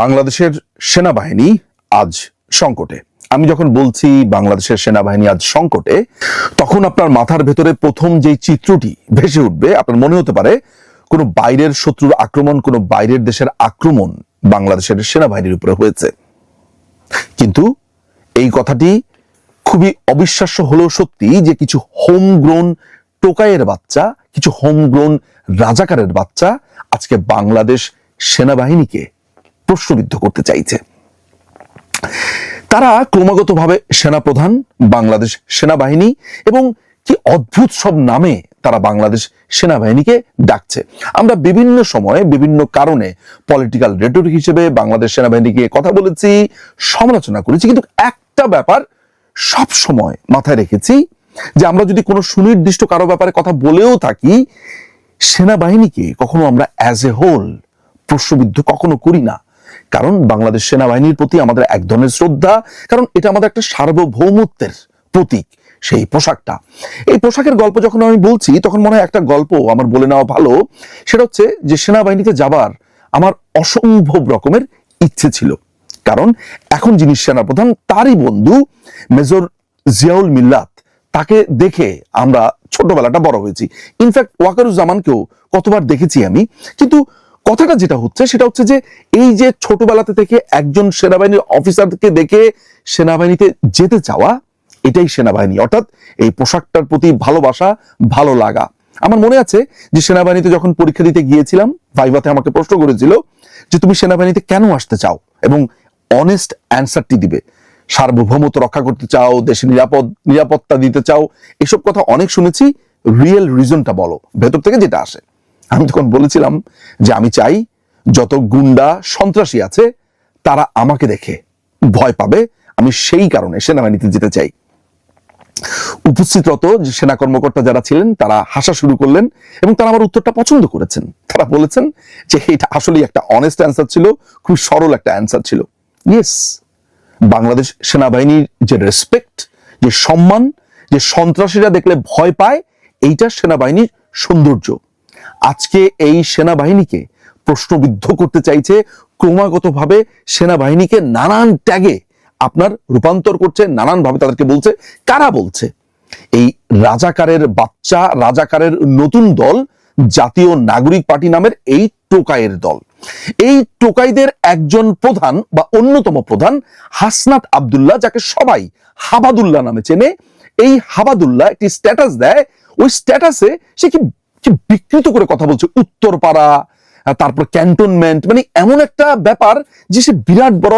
বাংলাদেশের সেনাবাহিনী আজ সংকটে। আমি যখন বলছি বাংলাদেশের সেনাবাহিনী আজ সংকটে, তখন আপনার মাথার ভেতরে প্রথম যে চিত্রটি ভেসে উঠবে, আপনার মনে হতে পারে কোনো বাইরের শত্রুর আক্রমণ, কোনো বাইরের দেশের আক্রমণ বাংলাদেশের সেনাবাহিনীর উপরে হয়েছে। কিন্তু এই কথাটি খুবই অবিশ্বাস্য হলেও সত্যি যে কিছু হোম গ্রোন টোকাইয়ের বাচ্চা, কিছু হোম গ্রোন রাজাকারের বাচ্চা আজকে বাংলাদেশ সেনাবাহিনীকে প্রশ্নবিদ্ধ করতে চাইছে। তারা ক্রমাগতভাবে সেনাপ্রধান, বাংলাদেশ সেনাবাহিনী এবং কি অদ্ভুত সব নামে তারা বাংলাদেশ সেনাবাহিনীকে ডাকছে। আমরা বিভিন্ন সময়ে বিভিন্ন কারণে পলিটিক্যাল রেটরিক হিসেবে বাংলাদেশ সেনাবাহিনীকে কথা বলেছি, সমালোচনা করেছি, কিন্তু একটা ব্যাপার সব সময় মাথায় রেখেছি যে আমরা যদি কোনো সুনির্দিষ্ট কারও ব্যাপারে কথা বলেও থাকি, সেনাবাহিনীকে কখনো আমরা অ্যাজ এ হোল প্রশ্নবিদ্ধ কখনো করি না। কারণ বাংলাদেশ সেনাবাহিনীর প্রতি আমাদের এক ধরনের শ্রদ্ধা, কারণ এটা আমাদের একটা সার্বভৌমত্বের প্রতীক, সেই পোশাকটা। এই পোশাকের গল্প যখন আমি বলছি, তখন মনে হয় একটা গল্প আমার বলে নেওয়া ভালো। সেটা হচ্ছে যে সেনাবাহিনীতে যাবার আমার অসম্ভব রকমের ইচ্ছে ছিল। কারণ এখন যিনি সেনাপ্রধান, তারই বন্ধু মেজর জিয়াউল মিল্লাত, তাকে দেখে আমরা ছোটবেলাটা বড় হয়েছি। ইনফ্যাক্ট ওয়াকারুজ্জামানকেও কতবার দেখেছি আমি। কিন্তু কথাটা যেটা হচ্ছে, সেটা হচ্ছে যে এই যে ছোটবেলাতে থেকে একজন সেনাবাহিনীর অফিসারকে দেখে সেনাবাহিনীতে যেতে চাওয়া, এটাই সেনাবাহিনী। অর্থাৎ এই পোশাকটার প্রতি ভালোবাসা, ভালো লাগা। আমার মনে আছে যে সেনাবাহিনীতে যখন পরীক্ষা দিতে গিয়েছিলাম, ভাইভাতে আমাকে প্রশ্ন করেছিল যে তুমি সেনাবাহিনীতে কেন আসতে চাও এবং অনেস্ট অ্যান্সারটি দিবে। সার্বভৌমত্ব রক্ষা করতে চাও, দেশে নিরাপদ, নিরাপত্তা দিতে চাও, এসব কথা অনেক শুনেছি রিয়েল রিজনটা বলো, ভেতর থেকে যেটা আসে। আমি তখন বলেছিলাম যে আমি চাই যত গুন্ডা সন্ত্রাসী আছে, তারা আমাকে দেখে, ভয় পাবে, আমি সেই কারণে সেনাবাহিনীতে যেতে চাই। উপস্থিতরত যে সেনা কর্মকর্তা যারা ছিলেন, তারা হাসা শুরু করলেন এবং তারা আমার উত্তরটা পছন্দ করেছেন। তারা বলেছেন যে এটা আসলেই একটা অনেস্ট অ্যান্সার ছিল খুব সরল একটা অ্যান্সার ছিল। ইয়েস বাংলাদেশ সেনাবাহিনীর যে রেসপেক্ট যে সম্মান, যে সন্ত্রাসীরা দেখলে ভয় পায়, এইটা সেনাবাহিনীর সৌন্দর্য। আজকে এই সেনাবাহিনীকে প্রশ্নবিদ্ধ করতে চাইছে, ক্রমাগতভাবে সেনাবাহিনীকে নানান ট্যাগে আপনার রূপান্তর করছে, নানানভাবে তাদেরকে বলছে, কারা বলছে? এই রাজাকারের বাচ্চা, রাজাকারের নতুন দল জাতীয় নাগরিক পার্টি নামের এই টোকাইয়ের দল। এই টোকাইদের একজন প্রধান বা অন্যতম প্রধান হাসনাত আব্দুল্লাহ, যাকে সবাই হাবাদুল্লাহ নামে চেনে। এই হাবাদুল্লাহ একটি স্ট্যাটাস দেয়। ওই স্ট্যাটাসে সে কি কি বিকৃত করে কথা বলছে। উত্তরপাড়া, তারপর ক্যান্টনমেন্ট মানে এমন একটা ব্যাপার যে সে বিরাট বড়